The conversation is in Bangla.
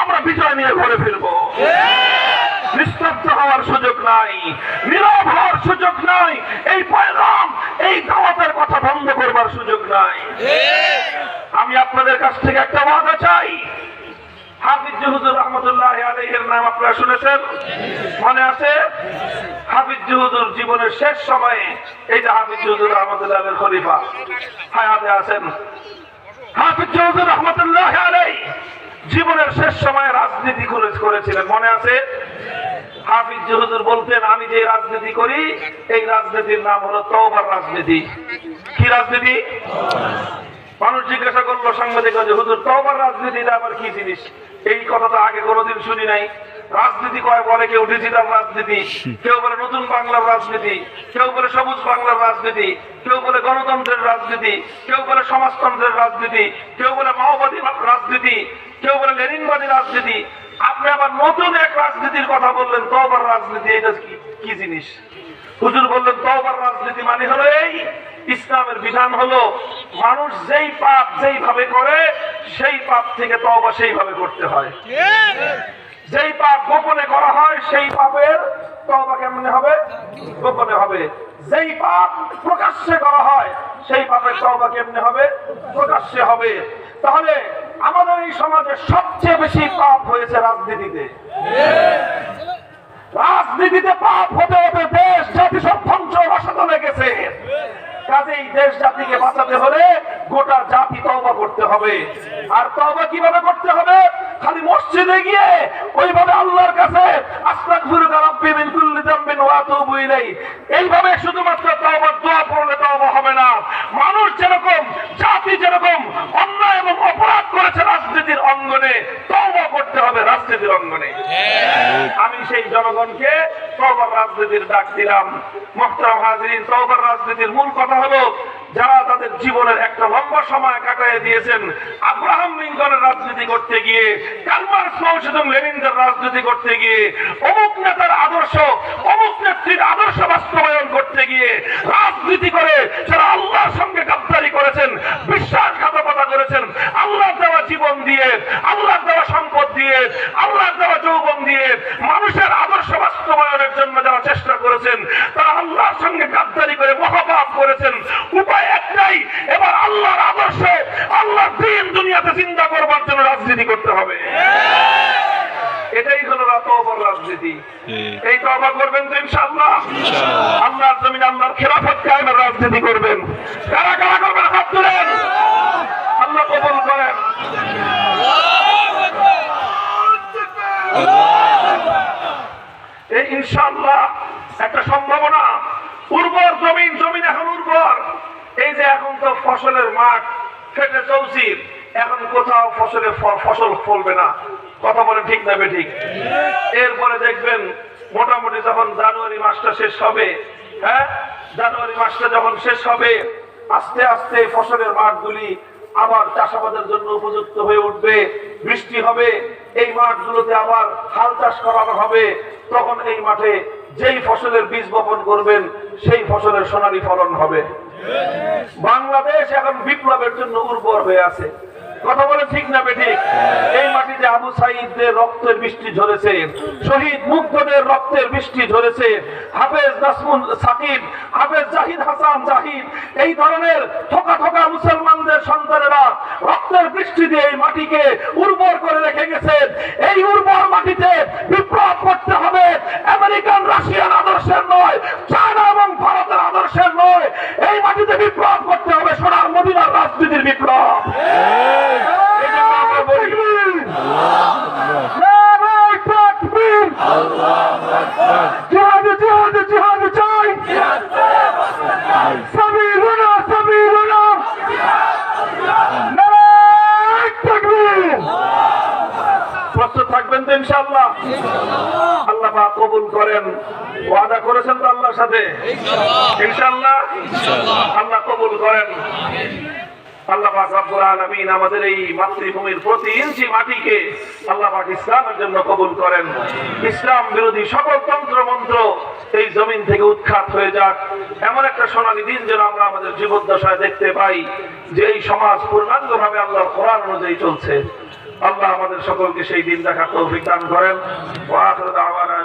আমরা বিজয় নিয়ে ঘরে ফিরবো। নিস্তব্ধ হওয়ার সুযোগ নাই, নীরব হওয়ার সুযোগ নাই, এই এই দাওয়াতের কথা বন্ধ করবার সুযোগ নাই। আমি আপনাদের কাছ থেকে একটা ওয়াদা চাই। হাফিজ রহমতুল্লাহ নাম আপনারা শুনেছেন? মনে আছে? হাফিজ জীবনের শেষ সময়ে এই যে হাফিজ জহুদুর রহমতুল্লাহ খলিফা হায়াতে আছেন। হাফিজ জহুদুর রহমতুল্লাহ আলাই শেষ সময়ে রাজনীতি করেছিলেন। মনে আছে? হাফিজ হুজুর বলতেন, আমি যে রাজনীতি করি, এই রাজনীতির নাম হলো তওবার রাজনীতি। কি রাজনীতি? মানুষ জিজ্ঞাসা করল সাংবাদিক হুজুর, তওবার রাজনীতিটা আবার কি জিনিস? এই কথা তো আগে কোনোদিন শুনি নাই। রাজনীতি কয়, বলে কেউ ডিজিটাল রাজনীতি? কেউ বলে নতুন বাংলার রাজনীতি, কেউ বলে সবুজ বাংলার রাজনীতি, কেউ বলে গণতন্ত্রের রাজনীতি, কেউ বলে সমাজতন্ত্রের রাজনীতি, কেউ বলে মাওবাদী রাজনীতি। কেউ বলে লেনিনবাদী রাজনীতি। আপনি আবার নতুন এক রাজনীতির কথা বললেন, তওবার রাজনীতি, এটা কি জিনিস? হুজুর বললেন, তওবার রাজনীতি মানে হলো এই, ইসলামের বিধান হলো মানুষ যেই পাপ যেইভাবে করে, সেই পাপ থেকে তওবা সেইভাবে করতে হয়। যেই পাপ গোপনে করা হয়, সেই পাপের তওবা কেমনে হবে? গোপনে হবে। যেই পাপ প্রকাশ্যে করা হয়, সেই পাপের তওবা কেমনে হবে? প্রকাশ্যে হবে। তাহলে আমাদের এই সমাজে সবচেয়ে বেশি পাপ হয়েছে রাজনীতিতে। রাজনীতিতে পাপ হতে হতে দেশ জাতি সব ধ্বংস রসাতলে গেছে। কাজেই দেশ জাতিকে বাঁচাতে হলে গোটা জাতি তওবা করতে হবে। আর তওবা কীভাবে করতে হবে? খালি মসজিদে গিয়ে ওইভাবে আল্লাহর কাছে, আস্তাগফিরুকা রাব্বি মিন কুল্লি যামবিন ওয়া আতুবু ইলাই এইভাবে শুধুমাত্র তওবার, দোয়া পড়লে তওবা হবে না। মানুষ যেরকম, জাতি যেরকম, অন্যায় এবং করেছে রাজনীতির অঙ্গনে, তওবা করতে হবে রাজনীতির অঙ্গনে। আমি সেই জনগণকে তওবার রাজনীতির ডাক দিলাম। মোহতারাম হাজরিন, তওবার রাজনীতির মূল কথা হলো, যারা তাদের জীবনের একটা লম্বা সময় কাটায় দিয়েছেন, আব্রাহাম লিঙ্কনের রাজনীতি করতে গিয়ে, কালমার স্মাউস এবং লেনিনদের রাজনীতি করতে গিয়ে, অমুক নেতার আদর্শ, অমুক নেত্রীর আদর্শ বাস্তবায়ন করতে গিয়ে, রাজনীতি করে যারা আল্লাহর সঙ্গে গাদ্দারি করেছেন, বিশ্বাসঘাতকতা করেছেন জীবন দিয়ে আল্লাহর দেওয়া সম্পদ দিয়ে আল্লাহর দেওয়া যৌবন দিয়ে মানুষের আদর্শ বাস্তবায়নের জন্য যারা চেষ্টা করেছেন তারা আল্লাহর সঙ্গে গাদ্দারি করে মহাপাপ করেছেন। উপায় একটাই এবার আল্লাহর আদর্শ আল্লাহর দিন দুনিয়াতে চিন্তা করবার জন্য রাজনীতি করতে হবে। এটাই হলো তওবার রাজনীতি। এই তওবা করবেন তো ইনশাআল্লাহ। আল্লাহর জমিন আল্লাহর খেলাফত কায়েমের রাজনীতি করবেন। কারা কারা করবেন হাত তুলেন আল্লাহ কবুল করেন এই ইনশাআল্লাহ একটা সম্ভাবনা। উর্বর জমিন জমিন এখন উর্বর। এই যে এখন তো ফসলের মাঠ ফেটে চৌচির। এখন কোথাও ফসলে ফ- ফসল ফলবে না। কথা বলে ঠিক না ঠিক এরপরে দেখবেন, মোটামুটি যখন জানুয়ারি মাসটা শেষ হবে হ্যাঁ? জানুয়ারি মাসটা যখন শেষ হবে, আস্তে আস্তে ফসলের মাঠগুলি আবার চাষাবাদের জন্য উপযুক্ত হয়ে উঠবে। বৃষ্টি হবে, এই মাঠগুলোতে আবার হাল চাষ করানো হবে। তখন এই মাঠে যেই ফসলের বীজ বপন করবেন, সেই ফসলের সোনালী ফলন হবে। বাংলাদেশ এখন বিপ্লবের জন্য উর্বর হয়ে আছে। কথা বলে ঠিক না বেঠিক? এই মাটিতে আবু সাইদদের রক্তের বৃষ্টি ঝরেছে, শহীদ মুগ্ধদের রক্তের বৃষ্টি ঝরেছে, হাফেজ নাসমুল সাকিব, হাফেজ জাহিদ হাসান জাহিদ, এই ধরনের থোকা থোকা মুসলমানদের সন্তানেরা রক্তের বৃষ্টি দিয়ে এই মাটিকে উর্বর করে রেখে গেছেন। এই উর্বর মাটিতে বিপ্লব করতে হবে আমেরিকান রাশিয়ান আদর্শের নয় চায়না এবং ভারতের আদর্শের নয় এই মাটিতে বিপ্লব করতে হবে সোনার মদিনার রাজনীতির বিপ্লব। আমরা বলি, নারায়ে তাকবীর! জিহাদে, জিহাদে, জিহাদে চাই! সাবিলুনা, সাবিলুনা! নারায়ে তাকবীর! প্রস্তুত থাকবেন তো ইনশাআল্লাহ আল্লাহ পাক কবুল করেন। ওয়াদা করেছেন তো আল্লাহর সাথে? ইনশাআল্লাহ আল্লাহ কবুল করেন। আল্লাহ আমাদের এমন একটা সোনালী দিন যেন আমাদের দেখতে পাই, যে এই সমাজ আল্লাহর কোরআন অনুযায়ী চলছে। আল্লাহ আমাদের সকলকে সেই দিন দেখা তৌফিক দান করেন। ওয়া আখিরু দাওয়ানা